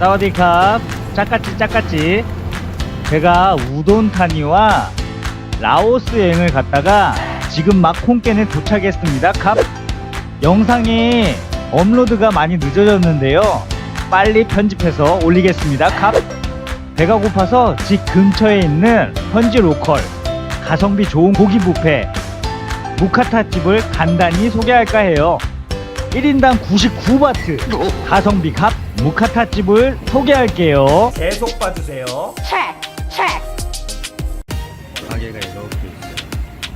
사와디캅 짜까찌 짜까찌 제가 우돈타니와 라오스 여행을 갔다가 지금 막 콩겐에 도착했습니다. 캅 영상이 업로드가 많이 늦어졌는데요. 빨리 편집해서 올리겠습니다. 캅 배가 고파서 집 근처에 있는 현지 로컬 가성비 좋은 고기 뷔페 무카타 집을 간단히 소개할까 해요 1인당 99바트. 가성비 값 무카타 집을 소개할게요. 계속 봐주세요. 가게가 이렇게 있어요.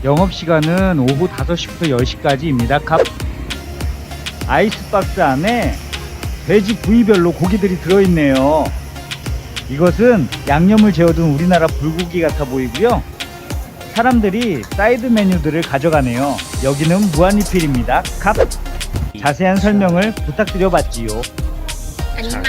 영업시간은 오후 5시부터 10시까지입니다. 값. 아이스박스 안에 돼지 부위별로 고기들이 들어있네요. 이것은 양념을 재워둔 우리나라 불고기 같아 보이고요. 사람들이 사이드 메뉴들을 가져가네요. 여기는 무한리필입니다. 값 자세한 설명을 부탁드려봤지요. 아니만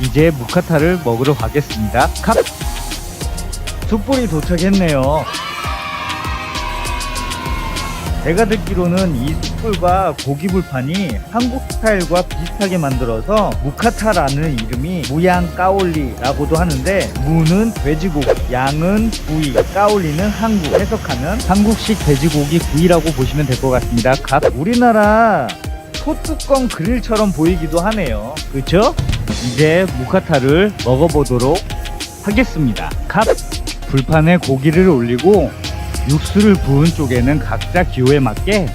이제 무카타를 먹으러 가겠습니다. 컵! 숯불이 도착했네요. 제가 듣기로는 이 숯불과 고기 불판이 한국 스타일과 비슷하게 만들어서 무카타라는 이름이 무양 까올리라고도 하는데 무는 돼지고기, 양은 구이, 까올리는 한국 해석하면 한국식 돼지고기 구이라고 보시면 될 것 같습니다. 값 우리나라 소뚜껑 그릴처럼 보이기도 하네요. 그쵸? 이제 무카타를 먹어보도록 하겠습니다. 컵! 불판에 고기를 올리고 육수를 부은 쪽에는 각자 기호에 맞게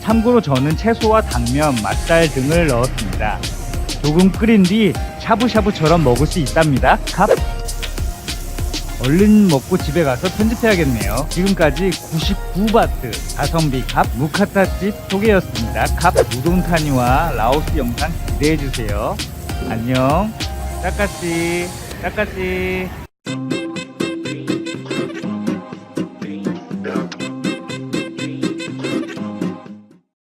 참고로 저는 채소와 당면, 맛살 등을 넣었습니다. 조금 끓인 뒤 샤브샤브처럼 먹을 수 있답니다. 컵! 얼른 먹고 집에 가서 편집해야겠네요. 지금까지 99바트 가성비 값 무카타집 소개였습니다. 값 우동타니와 라오스 영상 기대해주세요. 안녕. 까까씨, 까까씨.